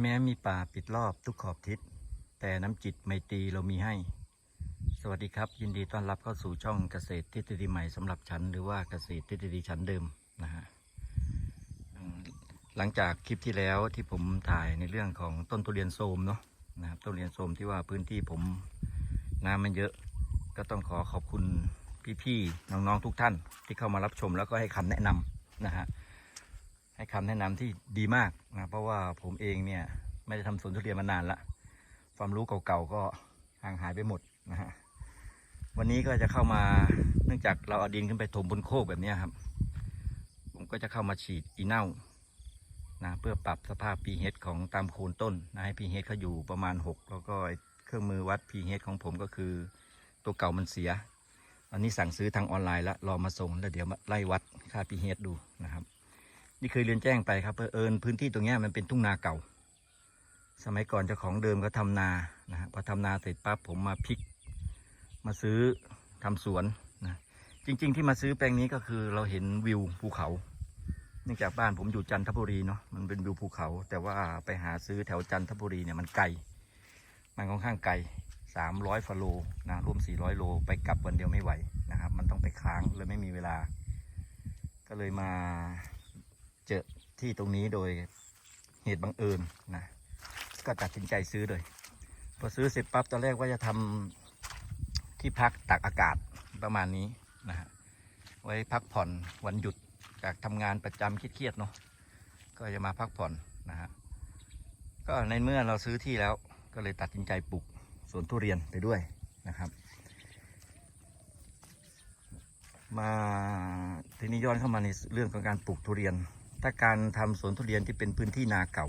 แม้มีป่าปิดรอบทุกขอบทิศ แต่น้ำจิตไมตรีเรามีให้ สวัสดีครับ ยินดีต้อนรับเข้าสู่ช่องเกษตรทฤษฎีใหม่สำหรับฉัน หรือว่าเกษตรทฤษฎีฉันเดิมนะฮะหลังจากคลิปที่แล้วที่ผมถ่ายในเรื่องของต้นทุเรียนโทมเนาะนะครับต้นทุเรียนโทมที่ว่าพื้นที่ผมน้ำมันเยอะ ก็ต้องขอขอบคุณพี่ๆน้องๆทุกท่านที่เข้ามารับชมแล้วก็ให้คำแนะนำนะฮะ ให้คำแนะนำที่ดีมากนะเพราะว่าผมเองเนี่ยไม่ได้ทำสวนทุเรียนมานานละความรู้เก่าๆก็ห่างหายไปหมดนะฮะวันนี้ก็จะเข้ามาเนื่องจากเราเอาดินขึ้นไปถมบนโคกแบบนี้ครับ ผมก็จะเข้ามาฉีดอีเน่านะเพื่อปรับสภาพ pH ของตามโคนต้นนะให้ pH เขาอยู่ประมาณ 6 แล้วก็เครื่องมือวัด pH ของผมก็คือตัวเก่ามันเสีย อันนี้สั่งซื้อทางออนไลน์แล้วรอมาส่งแล้วเดี๋ยวมาไล่วัดค่า pH ดูนะครับ นี่เคยเรียนแจ้งไปครับเอิญพื้นที่ตรงนี้มันเป็นทุ่งนาเก่า สมัยก่อนเจ้าของเดิมก็ทำนานะฮะพอทำนาเสร็จปั๊บผมมาพลิก มาซื้อทำสวนนะจริง ๆ ที่มาซื้อแปลงนี้ก็คือเราเห็นวิวภูเขาเนื่องจากบ้านผมอยู่จันทบุรีเนาะมันเป็นวิวภูเขา แต่ว่าไปหาซื้อแถวจันทบุรีเนี่ยมันไกล มันค่อนข้างไกลสามร้อยฟโลนะรวมสี่ร้อยโลไปกลับวันเดียวไม่ไหวนะครับ มันต้องไปค้างเลยไม่มีเวลา ก็เลยมา เจอที่ตรงนี้โดยเหตุบังเอิญนะก็ตัดสินใจซื้อเลย พอซื้อเสร็จปั๊บตอนแรกว่าจะทำที่พักตักอากาศประมาณนี้นะฮะไว้พักผ่อนวันหยุดจากทำงานประจำเครียดๆเนาะก็จะมาพักผ่อนนะฮะก็ในเมื่อเราซื้อที่แล้วก็เลยตัดสินใจปลูกสวนทุเรียนไปด้วยนะครับ มาทีนี้ย้อนเข้ามาในเรื่องของการปลูกทุเรียน ถ้าการทำสวนทุเรียนที่เป็นพื้นที่นาเก่า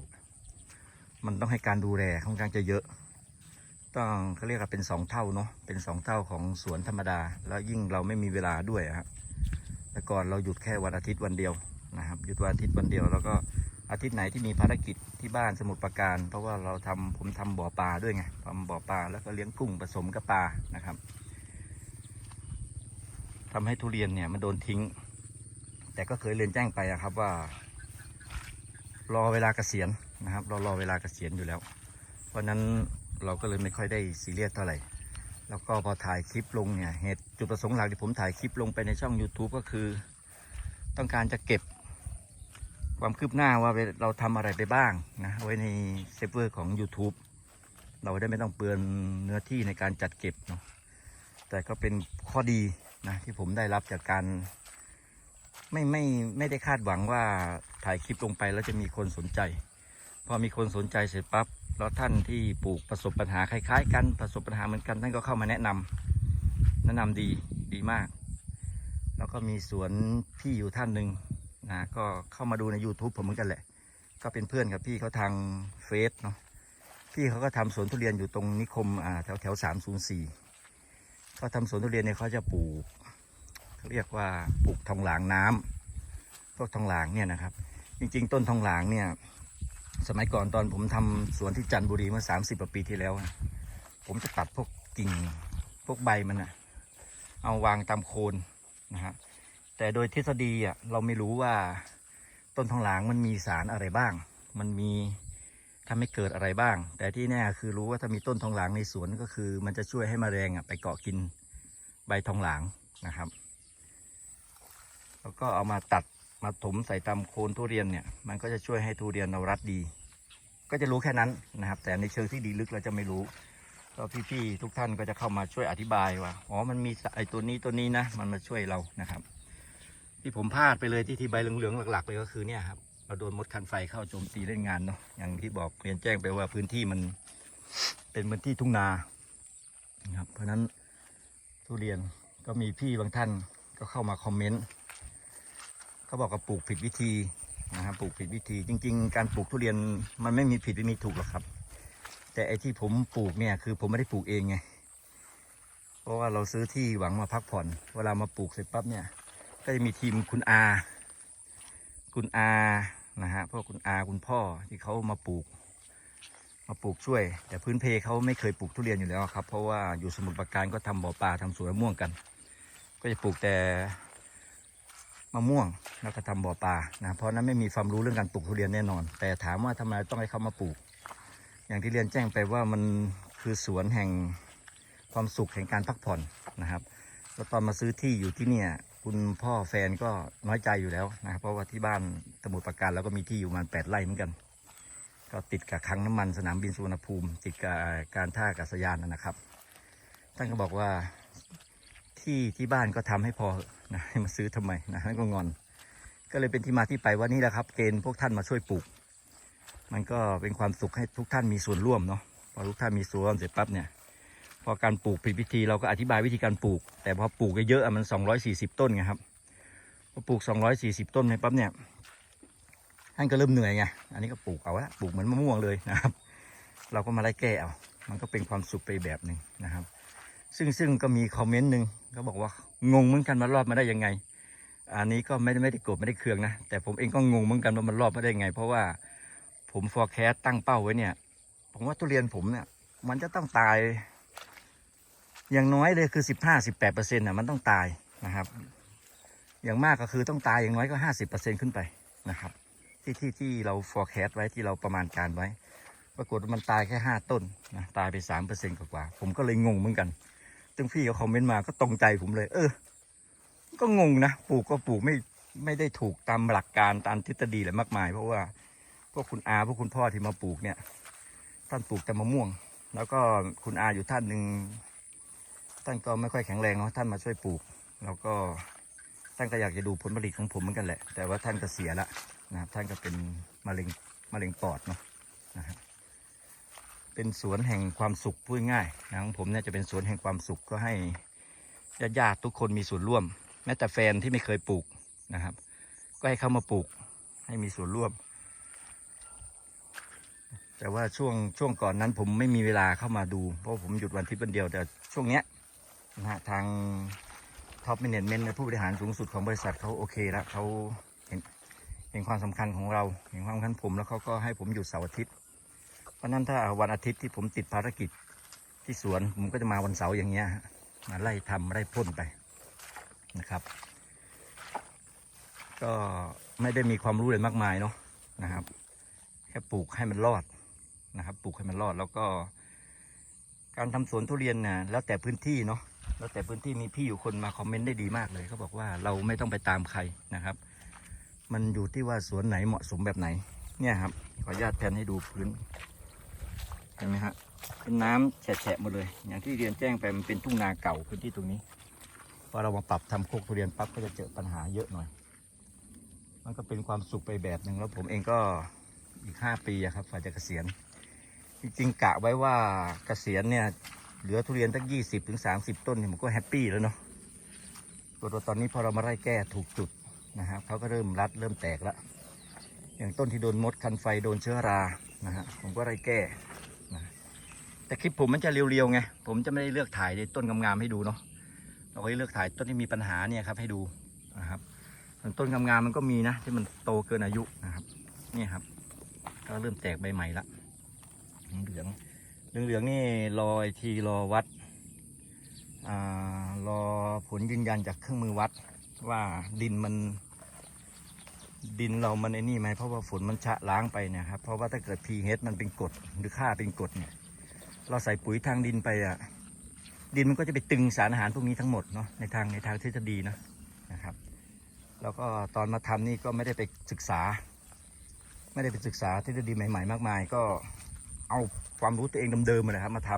มันต้องให้การดูแลค่อนข้างจะเยอะ ต้องเขาเรียกว่าเป็นสองเท่าเนาะเป็นสองเท่าของสวนธรรมดา แล้วยิ่งเราไม่มีเวลาด้วยครับแต่ก่อนเราหยุดแค่วันอาทิตย์วันเดียวนะครับหยุดวันอาทิตย์วันเดียว แล้วก็อาทิตย์ไหนที่มีภารกิจที่บ้านสมุทรปราการ เพราะว่าเราทำผมทำบ่อปลาด้วยไงทำบ่อปลาแล้วก็เลี้ยงกุ้งผสมกับปลานะครับทำให้ทุเรียนเนี่ยมันโดนทิ้ง แต่ก็เคยเรียนแจ้งไปอะครับว่า รอเวลาเกษียณนะครับ เรารอเวลาเกษียณอยู่แล้ว เพราะนั้นเราก็เลยไม่ค่อยได้ซีเรียสเท่าไหร่ แล้วก็พอถ่ายคลิปลงเนี่ยเหตุจุดประสงค์หลักที่ผมถ่ายคลิปลงไปในช่อง YouTube ก็คือ ต้องการจะเก็บความคืบหน้าว่าเราทำอะไรไปบ้างนะไว้ในเซฟเวอร์ของ YouTube เราได้ไม่ต้องเปลือนเนื้อที่ในการจัดเก็บเนาะแต่ก็เป็นข้อดีนะที่ผมได้รับจากการ ไม่ไม่ไม่ได้คาดหวังว่า ถ่ายคลิปลงไปแล้วจะมีคนสนใจ พอมีคนสนใจเสร็จปั๊บแล้วท่านที่ปลูกประสบปัญหาคล้าย ๆ กันประสบปัญหาเหมือนกันท่านก็เข้ามาแนะนำแนะนำดีดีมาก แล้วก็มีสวนพี่อยู่ท่านหนึ่งนะก็เข้ามาดูใน YouTube ผมเหมือนกันแหละ ก็เป็นเพื่อนกับพี่เขาทางเฟซเนาะพี่เขาก็ทำสวนทุเรียนอยู่ตรงนิคมอ่าแถวแถวสามศูนย์สี่เขาทำสวนทุเรียนเนี่ยเขาจะปลูกเขาเรียกว่าปลูกทองหลางน้ำ พวกทองหลางเนี่ยนะครับ จริง ๆ ต้นทองหลางเนี่ย สมัยก่อนตอนผมทำสวนที่จันทบุรีเมื่อสามสิบกว่าปีที่แล้วนะผมจะตัดพวกกิ่งพวกใบมันอะเอาวางตามโคนนะฮะแต่โดยทฤษฎีอะเราไม่รู้ว่าต้นทองหลางมันมีสารอะไรบ้าง มันมีทำให้เกิดอะไรบ้าง แต่ที่แน่คือรู้ว่าถ้ามีต้นทองหลางในสวนก็คือ มันจะช่วยให้แมลงอะไปเกาะกินใบทองหลางนะครับ แล้วก็เอามาตัด มาถมใส่ตามโคนทุเรียนเนี่ยมันก็จะช่วยให้ทุเรียนเรารัดดี ก็จะรู้แค่นั้นนะครับ แต่ในเชิงที่ดีลึกเราจะไม่รู้ก็พี่ๆทุกท่านก็จะเข้ามาช่วยอธิบายว่าอ๋อมันมีไอตัวนี้ตัวนี้นะ มันมาช่วยเรานะครับ ที่ผมพลาดไปเลยที่ที่ใบเหลืองๆหลัก ๆ เลยก็คือเนี่ยครับเราโดนมดคันไฟเข้าโจมตีเล่นงานเนาะอย่างที่บอกเรียนแจ้งไปว่าพื้นที่มันเป็นพื้นที่ทุ่งนานะครับเพราะฉะนั้นทุเรียนก็มีพี่บางท่านก็เข้ามาคอมเมนต์ เขาบอกว่าปลูกผิดวิธีนะครับปลูกผิดวิธี จริง ๆ การปลูกทุเรียนมันไม่มีผิดไม่มีถูกหรอกครับ แต่ไอ้ที่ผมปลูกเนี่ยคือผมไม่ได้ปลูกเองไงเพราะว่าเราซื้อที่หวังมาพักผ่อน เวลามาปลูกเสร็จปั๊บเนี่ย ก็จะมีทีมคุณอา คุณอานะฮะพวกคุณอาคุณพ่อที่เขามาปลูก มาปลูกช่วย แต่พื้นเพเขาไม่เคยปลูกทุเรียนอยู่แล้วครับ เพราะว่าอยู่สมุทรปราการก็ทำบ่อปลาทำสวนมะม่วงกัน ก็จะปลูกแต่ มะม่วงแล้วก็ทำบ่อปลานะเพราะนั้นไม่มีความรู้เรื่องการปลูกทุเรียนแน่นอน แต่ถามว่าทำไมต้องให้เขามาปลูก อย่างที่เรียนแจ้งไปว่ามันคือสวนแห่งความสุขแห่งการพักผ่อนนะครับแล้วตอนมาซื้อที่อยู่ที่เนี่ยคุณพ่อแฟนก็น้อยใจอยู่แล้วนะครับเพราะว่าที่บ้านสมุทรปราการเราก็มีที่อยู่ประมาณแปดไร่เหมือนกัน ก็ติดกับคลังน้ำมันสนามบินสุวรรณภูมิ ติดกับการท่าอากาศยานนะนะครับ ท่านก็บอกว่าที่ที่บ้านก็ทำให้พอ นะให้มาซื้อทำไมนะท่นก็งอน ก็เลยเป็นที่มาที่ไปว่านี่แหละครับ เกณฑ์พวกท่านมาช่วยปลูก มันก็เป็นความสุขให้ทุกท่านมีส่วนร่วมเนาะพอทุกท่านมีส่วนร่วมเสร็จปั๊บเนี่ยพอการปลูกผิดวิธีเราก็อธิบายวิธีการปลูก แต่พอปลูกเยอะๆอะมัน 240 ต้นไงครับพอปลูก 240 ต้นไปปั๊บเนี่ยท่านก็เริ่มเหนื่อยไงอันนี้ก็ปลูกเอาละปลูกเหมือนมะม่วงเลยนะครับ เราก็มาไล่แก้เอามันก็เป็นความสุขไปแบบหนึ่งนะครับ ซึ่งซึ่งก็มีคอมเมนต์หนึ่งเขาบอกว่า งงเหมือนกันมารอดมาได้ยังไง อันนี้ก็ไม่ได้ไม่ได้โกรธไม่ได้เคืองนะแต่ผมเองก็งงเหมือนกันว่ามันรอดมาได้ยังไง เพราะว่าผม forecast ตั้งเป้าไว้เนี่ย ผมว่าทุเรียนผมเนี่ย มันจะต้องตาย อย่างน้อยเลยคือสิบห้าสิบแปดเปอร์เซ็นต์่ะมันต้องตายนะครับ อย่างมากก็คือต้องตายอย่างน้อยก็ห้าสิบเปอร์เซ็นขึ้นไปนะครับ ที่ที่ที่เรา forecast ไว้ที่เราประมาณการไว้ ปรากฏมันตายแค่ห้าต้นนะตายไปสามเปอร์เซ็นต์กว่า ผมก็เลยงงเหมือนกัน ตึงพี่เขาคอมเมนต์มาก็ตรงใจผมเลย เออ ก็งงนะปลูกก็ปลูกไม่ไม่ได้ถูกตามหลักการตามทฤษฎีอะไรมากมาย เพราะว่าพวกคุณอาพวกคุณพ่อที่มาปลูกเนี่ย ท่านปลูกแต่มะม่วง แล้วก็คุณอาอยู่ท่านหนึ่งท่านก็ไม่ค่อยแข็งแรงเนาะท่านมาช่วยปลูก แล้วก็ท่านก็อยากจะดูผลผลิตของผมเหมือนกันแหละ แต่ว่าท่านก็เสียละนะครับท่านก็เป็นมะเร็งมะเร็งปอดเนาะนะครับ เป็นสวนแห่งความสุขพูดง่ายนะของผมเนี่ยจะเป็นสวนแห่งความสุขก็ให้ญาติๆทุกคนมีส่วนร่วม แม้แต่แฟนที่ไม่เคยปลูกนะครับ ก็ให้เข้ามาปลูกให้มีส่วนร่วม แต่ว่าช่วงช่วงก่อนนั้นผมไม่มีเวลาเข้ามาดู เพราะผมหยุดวันอาทิตย์วันเดียวแต่ช่วงเนี้ยนะฮะทางท็อปแมเนจเมนต์ผู้บริหารสูงสุดของบริษัทเขาโอเคแล้วเขาเห็นเห็นความสำคัญของเราเห็นความสำคัญผมแล้วเขาก็ให้ผมหยุดเสาร์อาทิตย์ เพราะนั้นถ้าวันอาทิตย์ที่ผมติดภารกิจที่สวนผมก็จะมาวันเสาร์อย่างเงี้ยฮะมาไล่ทำไล่พ่นไปนะครับ ก็ไม่ได้มีความรู้อะไรมากมายเนาะนะครับ แค่ปลูกให้มันรอดนะครับ ปลูกให้มันรอดแล้วก็ การทำสวนทุเรียนนะแล้วแต่พื้นที่เนาะแล้วแต่พื้นที่มีพี่อยู่คนมาคอมเมนต์ได้ดีมากเลยเขาบอกว่าเราไม่ต้องไปตามใครนะครับ มันอยู่ที่ว่าสวนไหนเหมาะสมแบบไหน เนี่ยครับขออนุญาตแทนให้ดูพื้น เห็นไหมฮะเป็นน้ำแฉะหมดเลย อย่างที่เรียนแจ้งไปมันเป็นทุ่งนาเก่าพื้นที่ตรงนี้พอเรามาปรับทำโคกทุเรียนปั๊บก็จะเจอปัญหาเยอะหน่อย มันก็เป็นความสุขไปแบบหนึ่งแล้วผมเองก็อีกห้าปีครับฝ่ายจะเกษียณ จริงๆกะไว้ว่าเกษียณเนี่ยเหลือทุเรียนตั้งยี่สิบถึงสามสิบต้นเนี่ยผมก็แฮปปี้แล้วเนาะตัวตอนนี้พอเรามาไล่แก้ถูกจุดนะครับเขาก็เริ่มรัดเริ่มแตกแล้วอย่างต้นที่โดนมดคันไฟโดนเชื้อรานะฮะผมก็ไล่แก้ แต่คลิปผมมันจะเรียวๆไงผมจะไม่ได้เลือกถ่ายต้นงามๆให้ดูเนาะเราก็เลือกถ่ายต้นที่มีปัญหาเนี่ยครับให้ดูนะครับส่วนต้นงามๆมันก็มีนะ ที่มันโตเกินอายุนะครับนี่ครับ ก็เริ่มแตกใบใหม่ละเหลืองเหลืองเหลืองๆนี่รออีกทีรอวัดอ่ารอผลยืนยันจากเครื่องมือวัด ว่าดินมัน ดินเรามันไอ้นี่ไหมเพราะว่าฝนมันชะล้างไปเนี่ยครับ เพราะว่าถ้าเกิด pH มันเป็นกรดหรือค่าเป็นกรดเนี่ย เราใส่ปุ๋ยทางดินไปอะ ดินมันก็จะไปตึงสารอาหารพวกนี้ทั้งหมดเนาะในทางในทางทฤษฎีนะนะครับ แล้วก็ตอนมาทำนี่ก็ไม่ได้ไปศึกษา ไม่ได้ไปศึกษาทฤษฎีใหม่ ๆ มากมาย ก็เอาความรู้ตัวเองเดิมๆมาเลยครับ มาท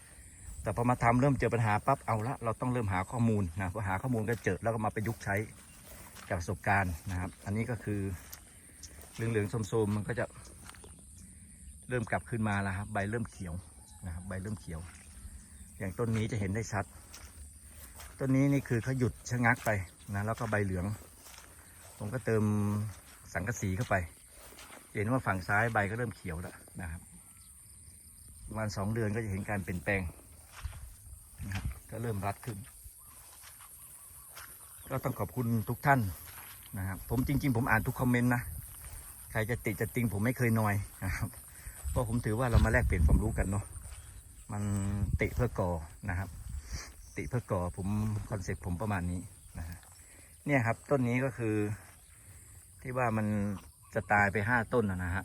ำแต่พอมาทำเริ่มเจอปัญหาปั๊บเอาละเราต้องเริ่มหาข้อมูลนะพอหาข้อมูลก็เจอแล้วก็มาประยุกต์ใช้จากประสบการณ์นะครับ อันนี้ก็คือเหลืองๆส้มๆมันก็จะเริ่มกลับขึ้นมาแล้วครับใบเริ่มเขียว นะครับใบเริ่มเขียว อย่างต้นนี้จะเห็นได้ชัด ต้นนี้นี่คือเขาหยุดชะงักไปนะแล้วก็ใบเหลือง ผมก็เติมสังกะสีเข้าไป เห็นว่าฝั่งซ้ายใบก็เริ่มเขียวแล้วนะครับประมาณสองเดือนก็จะเห็นการเปลี่ยนแปลงนะครับก็เริ่มรัดขึ้น ก็ต้องขอบคุณทุกท่านนะครับผมจริง ๆ ผมอ่านทุกคอมเมนต์นะใครจะติจะติงผมไม่เคยนอยนะครับเพราะผมถือว่าเรามาแลกเปลี่ยนความรู้กันเนาะ มันติเพื่อก่อนะครับ ติเพื่อก่อผมคอนเซ็ปต์ผมประมาณนี้นะฮะเนี่ยครับต้นนี้ก็คือ ที่ว่ามันจะตายไปห้าต้นนะฮะ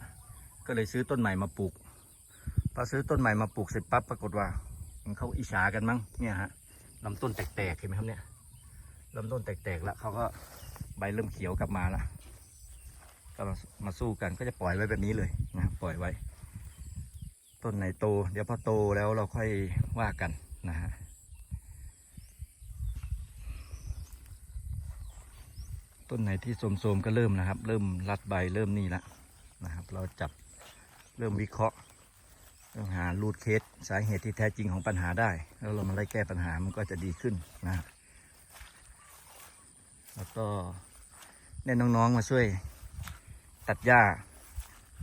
ก็เลยซื้อต้นใหม่มาปลูกพอซื้อต้นใหม่มาปลูกเสร็จปั๊บปรากฏว่ามันเขาอิจฉากันมั้งเนี่ยฮะลำต้นแตกๆเห็นไหมครับเนี่ยลำต้นแตกๆแล้วเขาก็ใบเริ่มเขียวกลับมาแล้วก็มาสู้กันก็จะปล่อยไว้แบบนี้เลยนะปล่อยไว้ ต้นไหนโต เดี๋ยวพอโตแล้วเราค่อยว่ากันนะฮะต้นไหนที่โทรมๆก็เริ่มนะครับ เริ่มรัดใบเริ่มนี่ละนะครับ เราจับเริ่มวิเคราะห์เริ่มหารูทเคสสาเหตุที่แท้จริงของปัญหาได้ แล้วเรามาไล่แก้ปัญหามันก็จะดีขึ้นนะฮะแล้วก็แน่น้องๆมาช่วยตัดหญ้า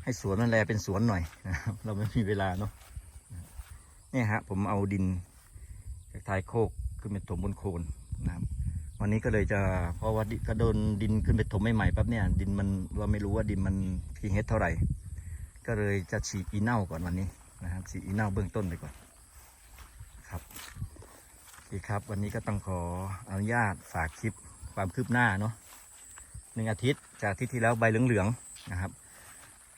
ให้สวนมันแลเป็นสวนหน่อยนะครับเราไม่มีเวลาเนาะเนี่ยฮะผมเอาดินจากท้ายโคกขึ้นไปถมบนโคนนะครับวันนี้ก็เลยจะเพราะว่าดิก็โดนดินขึ้นไปถมใหม่ๆปั๊บเนี่ยดินมันเราไม่รู้ว่าดินมันพีเฮดเท่าไหร่ ก็เลยจะฉีดอีเน่าก่อนวันนี้นะครับฉีดอีเน่าเบื้องต้นไปก่อนครับโอเคครับ วันนี้ก็ต้องขออนุญาตฝากคลิปความคืบหน้าเนาะหนึ่งอาทิตย์จากอาทิตย์ที่แล้วใบเหลืองๆนะครับ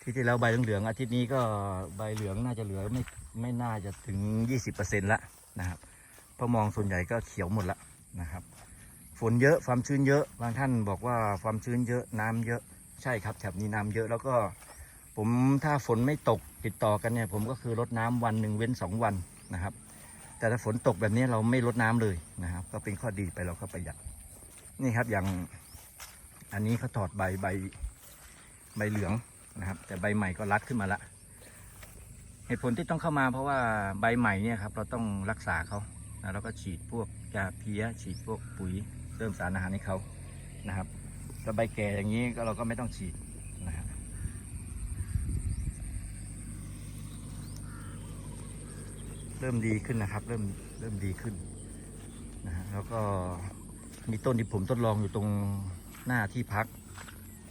ที่ที่แล้วใบเหลืองอาทิตย์นี้ก็ใบเหลืองน่าจะเหลือไม่ไม่น่าจะถึง 20%ละนะครับเพราะมองส่วนใหญ่ก็เขียวหมดละนะครับ ฝนเยอะความชื้นเยอะบางท่านบอกว่าความชื้นเยอะน้ำเยอะใช่ครับแถบนี้น้ำเยอะแล้วก็ผมถ้าฝนไม่ตกติดต่อกันเนี่ยผมก็คือรดน้ำวันหนึ่งเว้นสองวันนะครับ แต่ถ้าฝนตกแบบนี้เราไม่ลดน้ำเลยนะครับ ก็เป็นข้อดีไปเราก็ประหยัดนี่ครับอย่างอันนี้เขาถอดใบใบใบเหลือง นะครับ แต่ใบใหม่ก็รัดขึ้นมาละเหตุผลที่ต้องเข้ามาเพราะว่าใบใหม่เนี่ยครับเราต้องรักษาเขานะแล้วก็ฉีดพวกยาเพี้ย ฉีดพวกปุ๋ยเริ่มสารอาหารให้เขานะครับแล้วใบแก่อย่างนี้ก็เราก็ไม่ต้องฉีดนะครับเริ่มดีขึ้นนะครับ เริ่มเริ่มดีขึ้นนะฮะแล้วก็มีต้นที่ผมทดลองอยู่ตรงหน้าที่พัก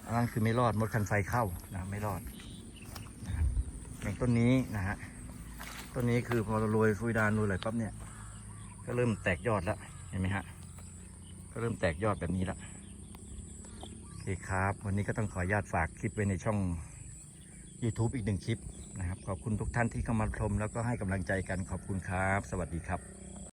อันนั้นคือไม่รอดมดคันไฟเข้านะไม่รอดอย่างต้นนี้นะฮะต้นนี้คือพอเราโรยฟุยดานโรยอะไรปั๊บเนี่ย ก็เริ่มแตกยอดแล้วเห็นไหมฮะก็เริ่มแตกยอดแบบนี้แล้วโอเคครับ วันนี้ก็ต้องขออนุญาตฝากคลิปไว้ในช่อง YouTube อีกหนึ่งคลิปนะครับ ขอบคุณทุกท่านที่เข้ามาชมแล้วก็ให้กำลังใจกันขอบคุณครับ สวัสดีครับ